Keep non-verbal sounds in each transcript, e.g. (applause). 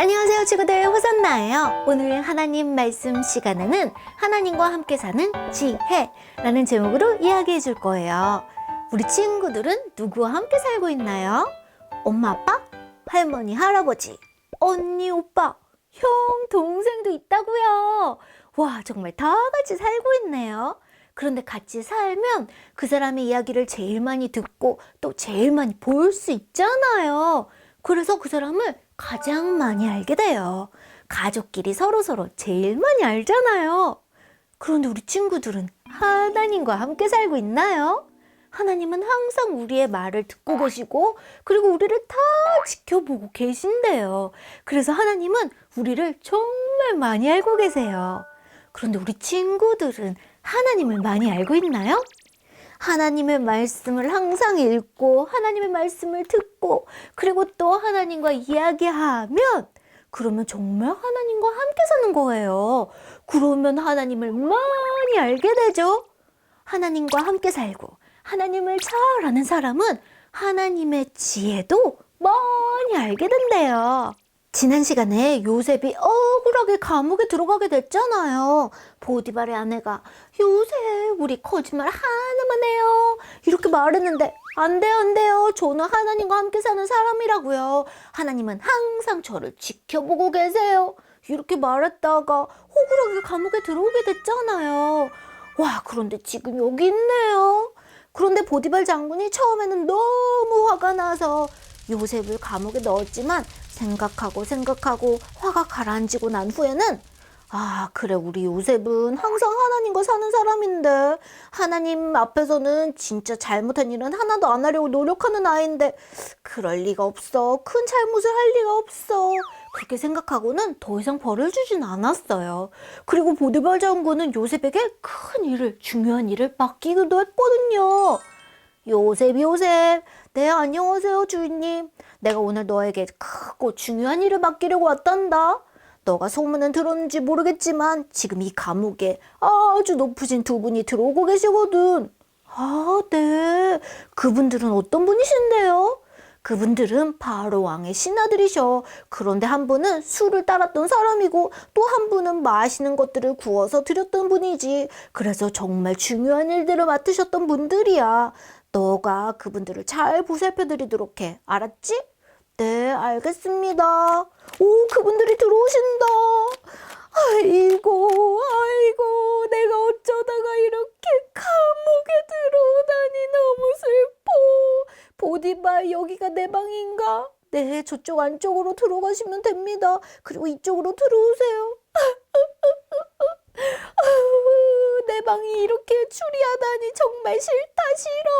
안녕하세요 친구들 호선나예요 오늘 하나님 말씀 시간에는 하나님과 함께 사는 지혜라는 제목으로 이야기해 줄 거예요 우리 친구들은 누구와 함께 살고 있나요? 엄마 아빠? 할머니 할아버지 언니 오빠 형 동생도 있다고요 와 정말 다 같이 살고 있네요 그런데 같이 살면 그 사람의 이야기를 제일 많이 듣고 또 제일 많이 볼 수 있잖아요. 그래서 그 사람을 가장 많이 알게 돼요. 가족끼리 서로서로 제일 많이 알잖아요. 그런데 우리 친구들은 하나님과 함께 살고 있나요? 하나님은 항상 우리의 말을 듣고 계시고, 그리고 우리를 다 지켜보고 계신대요. 그래서 하나님은 우리를 정말 많이 알고 계세요. 그런데 우리 친구들은 하나님을 많이 알고 있나요? 하나님의 말씀을 항상 읽고 하나님의 말씀을 듣고 그리고 또 하나님과 이야기하면 그러면 정말 하나님과 함께 사는 거예요. 그러면 하나님을 많이 알게 되죠. 하나님과 함께 살고 하나님을 잘 아는 사람은 하나님의 지혜도 많이 알게 된대요. 지난 시간에 요셉이 억울하게 감옥에 들어가게 됐잖아요. 보디발의 아내가 요셉 우리 거짓말 하나만 해요. 이렇게 말했는데 안 돼요 안 돼요. 저는 하나님과 함께 사는 사람이라고요. 하나님은 항상 저를 지켜보고 계세요. 이렇게 말했다가 억울하게 감옥에 들어오게 됐잖아요. 와 그런데 지금 여기 있네요. 그런데 보디발 장군이 처음에는 너무 화가 나서 요셉을 감옥에 넣었지만 생각하고 생각하고 화가 가라앉히고 난 후에는 아, 그래, 우리 요셉은 항상 하나님과 사는 사람인데, 하나님 앞에서는 진짜 잘못한 일은 하나도 안 하려고 노력하는 아이인데, 그럴 리가 없어. 큰 잘못을 할 리가 없어. 그렇게 생각하고는 더 이상 벌을 주진 않았어요. 그리고 보디발 장군은 요셉에게 큰 일을, 중요한 일을 맡기기도 했거든요. 요셉, 요셉. 네, 안녕하세요, 주인님. 내가 오늘 너에게 크고 중요한 일을 맡기려고 왔단다. 너가 소문은 들었는지 모르겠지만 지금 이 감옥에 아주 높으신 두 분이 들어오고 계시거든. 아, 네. 그분들은 어떤 분이신데요? 그분들은 바로 왕의 신하들이셔. 그런데 한 분은 술을 따랐던 사람이고 또 한 분은 맛있는 것들을 구워서 드렸던 분이지. 그래서 정말 중요한 일들을 맡으셨던 분들이야. 너가 그분들을 잘 보살펴 드리도록 해. 알았지? 네, 알겠습니다. 오, 그분들이 들어오신다. 아이고, 아이고, 내가 어쩌다가 이렇게 감옥에 들어오다니 너무 슬퍼. 보디발, 여기가 내 방인가? 네, 저쪽 안쪽으로 들어가시면 됩니다. 그리고 이쪽으로 들어오세요. (laughs) 내 방이 이렇게 추리하다니 정말 싫다, 싫어.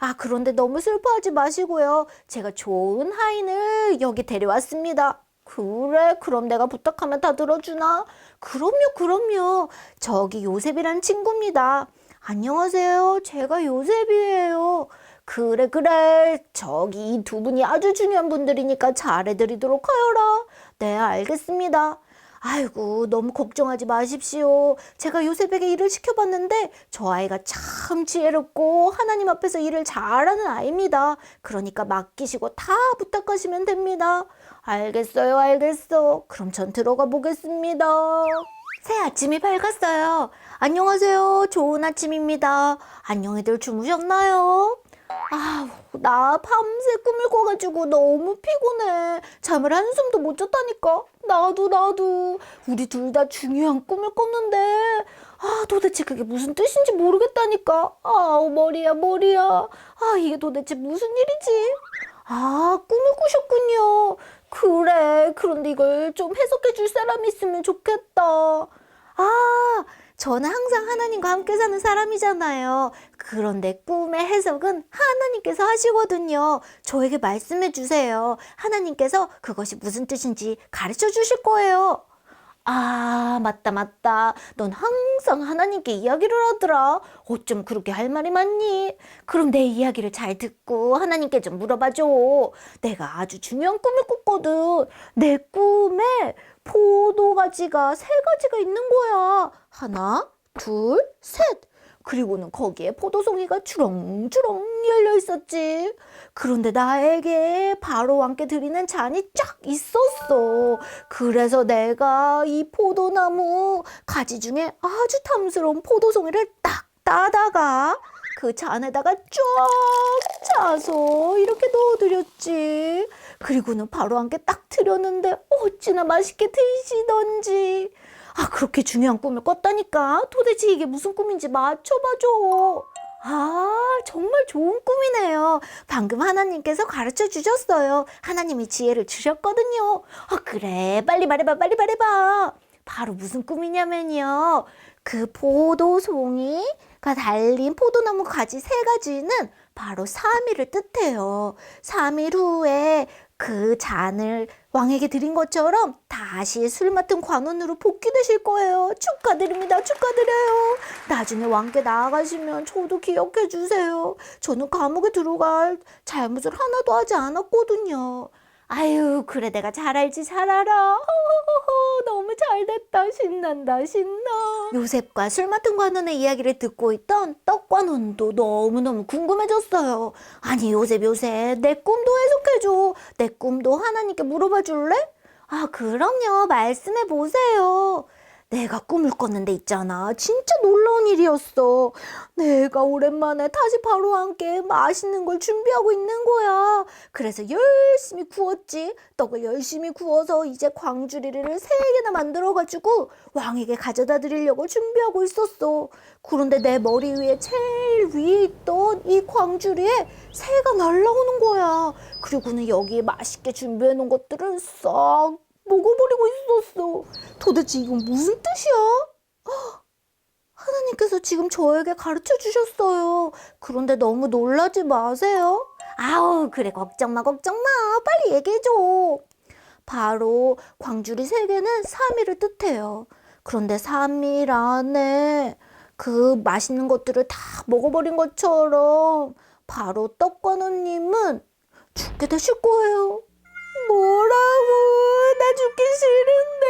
아, 그런데 너무 슬퍼하지 마시고요. 제가 좋은 하인을 여기 데려왔습니다. 그래, 그럼 내가 부탁하면 다 들어주나? 그럼요, 그럼요. 저기 요셉이란 친구입니다. 안녕하세요. 제가 요셉이에요. 그래, 그래. 저기 이 두 분이 아주 중요한 분들이니까 잘해드리도록 하여라. 네, 알겠습니다. 아이고, 너무 걱정하지 마십시오. 제가 요셉에게 일을 시켜봤는데 저 아이가 참 지혜롭고 하나님 앞에서 일을 잘하는 아이입니다. 그러니까 맡기시고 다 부탁하시면 됩니다. 알겠어요, 알겠어. 그럼 전 들어가 보겠습니다. 새 아침이 밝았어요. 안녕하세요. 좋은 아침입니다. 안녕히들 주무셨나요? 아, 나 밤새 꿈을 꿔가지고 너무 피곤해. 잠을 한숨도 못 잤다니까. 나도, 나도. 우리 둘 다 중요한 꿈을 꿨는데, 아, 도대체 그게 무슨 뜻인지 모르겠다니까. 아우, 머리야, 머리야. 아, 이게 도대체 무슨 일이지? 아, 꿈을 꾸셨군요. 그래. 그런데 이걸 좀 해석해 줄 사람이 있으면 좋겠다. 아, 저는 항상 하나님과 함께 사는 사람이잖아요. 그런데 꿈의 해석은 하나님께서 하시거든요. 저에게 말씀해 주세요. 하나님께서 그것이 무슨 뜻인지 가르쳐 주실 거예요. 아, 맞다, 맞다. 넌 항상 하나님께 이야기를 하더라. 어쩜 그렇게 할 말이 많니? 그럼 내 이야기를 잘 듣고 하나님께 좀 물어봐줘. 내가 아주 중요한 꿈을 꿨거든. 내 꿈에 포도가지가 세 가지가 있는 거야. 하나, 둘, 셋. 그리고는 거기에 포도송이가 주렁주렁 열려 있었지. 그런데 나에게 바로 왕께 드리는 잔이 쫙 있었어. 그래서 내가 이 포도나무 가지 중에 아주 탐스러운 포도송이를 딱 따다가 그 잔에다가 쫙 짜서 이렇게 넣어드렸지. 그리고는 바로 함께 딱 드렸는데 어찌나 맛있게 드시던지. 아, 그렇게 중요한 꿈을 꿨다니까. 도대체 이게 무슨 꿈인지 맞춰봐줘. 아, 정말 좋은 꿈이네요. 방금 하나님께서 가르쳐 주셨어요. 하나님이 지혜를 주셨거든요. 아, 그래. 빨리 말해봐, 빨리 말해봐. 바로 무슨 꿈이냐면요. 그 포도송이가 달린 포도나무 가지 세 가지는 바로 3일을 뜻해요. 3일 후에 그 잔을 왕에게 드린 것처럼 다시 술 맡은 관원으로 복귀되실 거예요. 축하드립니다. 축하드려요. 나중에 왕께 나아가시면 저도 기억해 주세요. 저는 감옥에 들어갈 잘못을 하나도 하지 않았거든요. 아유, 그래 내가 잘 알지 잘 알아. 호호호호, 너무 잘 됐다. 신난다 신나. 요셉과 술 맡은 관원의 이야기를 듣고 있던 떡관원도 너무너무 궁금해졌어요. 아니 요셉 요셉 내 꿈도 해석해줘. 내 꿈도 하나님께 물어봐 줄래? 아 그럼요 말씀해 보세요. 내가 꿈을 꿨는데 있잖아. 진짜 놀라운 일이었어. 내가 오랜만에 다시 바로 함께 맛있는 걸 준비하고 있는 거야. 그래서 열심히 구웠지. 떡을 열심히 구워서 이제 광주리를 세 개나 만들어가지고 왕에게 가져다 드리려고 준비하고 있었어. 그런데 내 머리 위에 제일 위에 있던 이 광주리에 새가 날라오는 거야. 그리고는 여기에 맛있게 준비해 놓은 것들을 싹 먹어버리고 있었어. 도대체 이건 무슨 뜻이야? 헉, 하나님께서 지금 저에게 가르쳐 주셨어요. 그런데 너무 놀라지 마세요. 아우, 그래, 걱정 마, 걱정 마. 빨리 얘기해줘. 바로 광주리 세 개는 3일을 뜻해요. 그런데 3일 안에 그 맛있는 것들을 다 먹어버린 것처럼 바로 떡관우님은 죽게 되실 거예요. 뭐라고? 나 죽기 싫은데.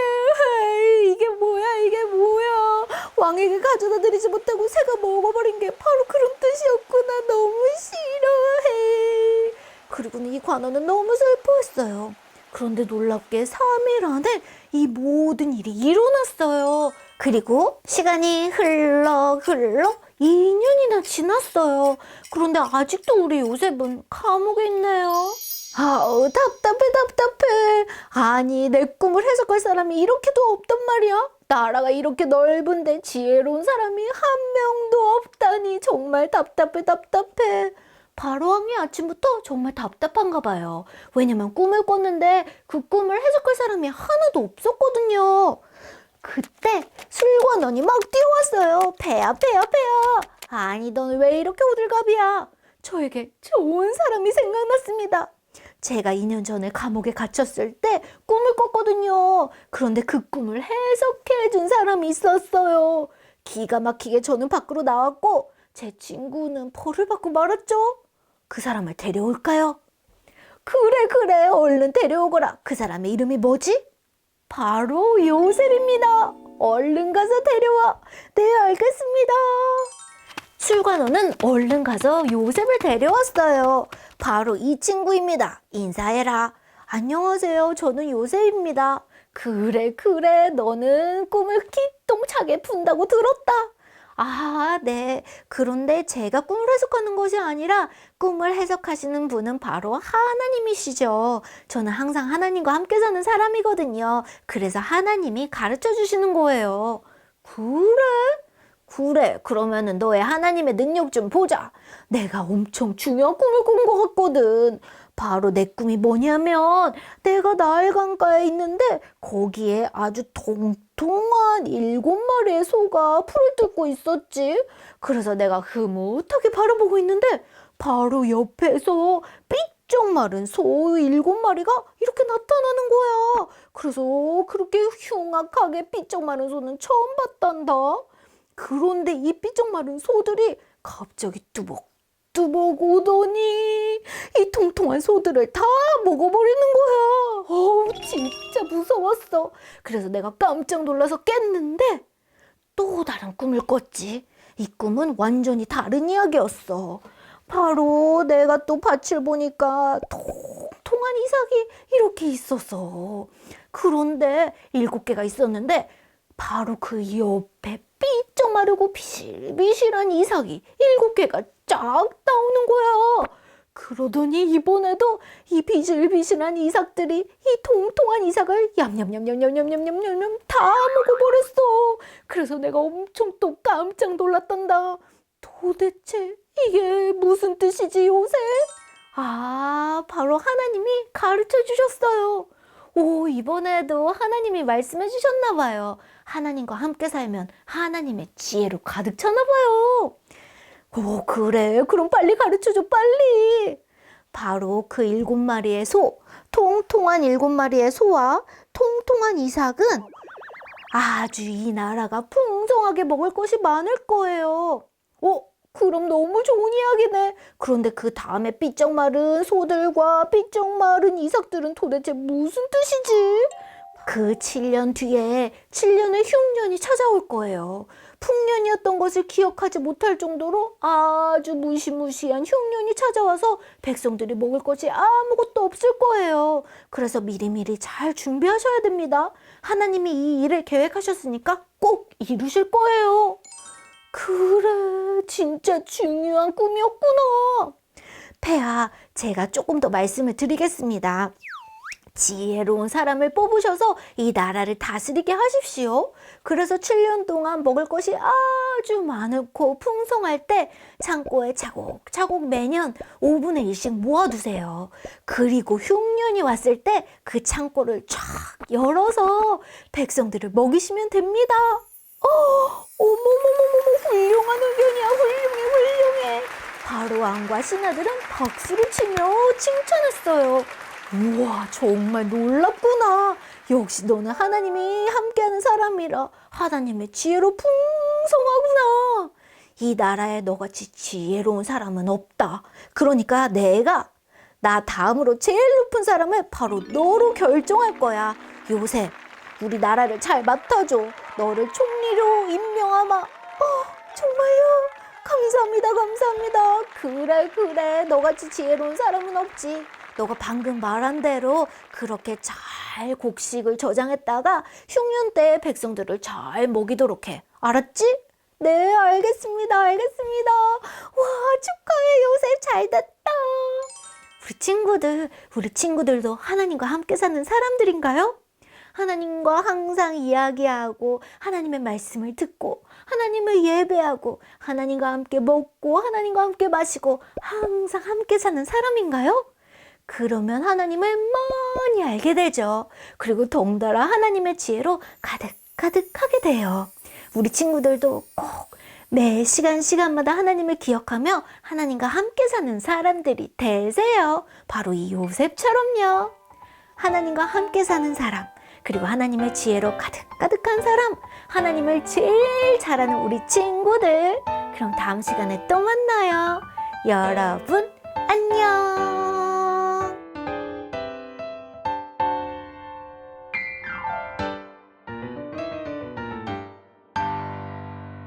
아이, 이게 뭐야, 이게 뭐야. 왕에게 가져다 드리지 못하고 새가 먹어버린 게 바로 그런 뜻이었구나. 너무 싫어해. 그리고는 이 관원은 너무 슬퍼했어요. 그런데 놀랍게 3일 안에 이 모든 일이 일어났어요. 그리고 시간이 흘러 흘러 2년이나 지났어요. 그런데 아직도 우리 요셉은 감옥에 있네요. 아우 답답해 답답해. 아니 내 꿈을 해석할 사람이 이렇게도 없단 말이야? 나라가 이렇게 넓은데 지혜로운 사람이 한 명도 없다니 정말 답답해 답답해. 바로 왕이 아침부터 정말 답답한가 봐요. 왜냐면 꿈을 꿨는데 그 꿈을 해석할 사람이 하나도 없었거든요. 그때 술관원이 막 뛰어왔어요 배야 배야 배야 아니 넌왜 이렇게 호들갑이야? 저에게 좋은 사람이 생각났습니다 제가 2년 전에 감옥에 갇혔을 때 꿈을 꿨거든요. 그런데 그 꿈을 해석해 준 사람이 있었어요. 기가 막히게 저는 밖으로 나왔고 제 친구는 벌을 받고 말았죠. 그 사람을 데려올까요? 그래 그래 얼른 데려오거라. 그 사람의 이름이 뭐지? 바로 요셉입니다. 얼른 가서 데려와. 네 알겠습니다. 출관원은 얼른 가서 요셉을 데려왔어요. 바로 이 친구입니다. 인사해라. 안녕하세요. 저는 요셉입니다. 그래, 그래. 너는 꿈을 기똥차게 푼다고 들었다. 아, 네. 그런데 제가 꿈을 해석하는 것이 아니라 꿈을 해석하시는 분은 바로 하나님이시죠. 저는 항상 하나님과 함께 사는 사람이거든요. 그래서 하나님이 가르쳐 주시는 거예요. 그래? 그래, 그러면은 너의 하나님의 능력 좀 보자. 내가 엄청 중요한 꿈을 꾼 것 같거든. 바로 내 꿈이 뭐냐면 내가 나일 강가에 있는데 거기에 아주 통통한 일곱 마리의 소가 풀을 뜯고 있었지. 그래서 내가 흐뭇하게 바라보고 있는데 바로 옆에서 삐쩍 마른 소 일곱 마리가 이렇게 나타나는 거야. 그래서 그렇게 흉악하게 삐쩍 마른 소는 처음 봤단다. 그런데 이 삐쩍 마른 소들이 갑자기 뚜벅 뚜벅 오더니 이 통통한 소들을 다 먹어버리는 거야. 어우 진짜 무서웠어. 그래서 내가 깜짝 놀라서 깼는데 또 다른 꿈을 꿨지. 이 꿈은 완전히 다른 이야기였어. 바로 내가 또 밭을 보니까 통통한 이삭이 이렇게 있었어. 그런데 일곱 개가 있었는데 바로 그 옆에 삐쩍 마르고 비실비실한 이삭이 일곱 개가 쫙 나오는 거야. 그러더니 이번에도 이 비실비실한 이삭들이 이 통통한 이삭을 얌얌얌얌얌얌얌얌얌 다 먹어버렸어. 그래서 내가 엄청 또 깜짝 놀랐단다. 도대체 이게 무슨 뜻이지 요새? 아, 바로 하나님이 가르쳐 주셨어요. 오, 이번에도 하나님이 말씀해 주셨나 봐요. 하나님과 함께 살면 하나님의 지혜로 가득 차나 봐요. 오, 그래. 그럼 빨리 가르쳐 줘, 빨리. 바로 그 일곱 마리의 소, 통통한 일곱 마리의 소와 통통한 이삭은 아주 이 나라가 풍성하게 먹을 것이 많을 거예요. 어, 그럼 너무 좋은 이야기네. 그런데 그 다음에 삐쩍 마른 소들과 삐쩍 마른 이삭들은 도대체 무슨 뜻이지? 그 7년 뒤에 7년의 흉년이 찾아올 거예요. 풍년이었던 것을 기억하지 못할 정도로 아주 무시무시한 흉년이 찾아와서 백성들이 먹을 것이 아무것도 없을 거예요. 그래서 미리미리 잘 준비하셔야 됩니다. 하나님이 이 일을 계획하셨으니까 꼭 이루실 거예요. 그래, 진짜 중요한 꿈이었구나. 폐하, 제가 조금 더 말씀을 드리겠습니다. 지혜로운 사람을 뽑으셔서 이 나라를 다스리게 하십시오. 그래서 7년 동안 먹을 것이 아주 많고 풍성할 때 창고에 차곡차곡 매년 5분의 1씩 모아두세요. 그리고 흉년이 왔을 때 그 창고를 쫙 열어서 백성들을 먹이시면 됩니다. 어, 어머머머머머 훌륭한 의견이야 훌륭해 훌륭해 바로 왕과 신하들은 박수를 치며 칭찬했어요 우와 정말 놀랍구나 역시 너는 하나님이 함께하는 사람이라 하나님의 지혜로 풍성하구나 이 나라에 너같이 지혜로운 사람은 없다 그러니까 내가 나 다음으로 제일 높은 사람을 바로 너로 결정할 거야 요셉 우리 나라를 잘 맡아줘. 너를 총리로 임명하마. 어, 정말요? 감사합니다, 감사합니다. 그래, 그래. 너같이 지혜로운 사람은 없지. 너가 방금 말한 대로 그렇게 잘 곡식을 저장했다가 흉년 때 백성들을 잘 먹이도록 해. 알았지? 네, 알겠습니다, 알겠습니다. 와, 축하해, 요셉 잘 됐다. 우리 친구들, 우리 친구들도 하나님과 함께 사는 사람들인가요? 하나님과 항상 이야기하고 하나님의 말씀을 듣고 하나님을 예배하고 하나님과 함께 먹고 하나님과 함께 마시고 항상 함께 사는 사람인가요? 그러면 하나님을 많이 알게 되죠. 그리고 덩달아 하나님의 지혜로 가득가득하게 돼요. 우리 친구들도 꼭 매 시간 시간마다 하나님을 기억하며 하나님과 함께 사는 사람들이 되세요. 바로 이 요셉처럼요. 하나님과 함께 사는 사람, 그리고 하나님의 지혜로 가득가득한 사람, 하나님을 제일 잘하는 우리 친구들. 그럼 다음 시간에 또 만나요. 여러분, 안녕!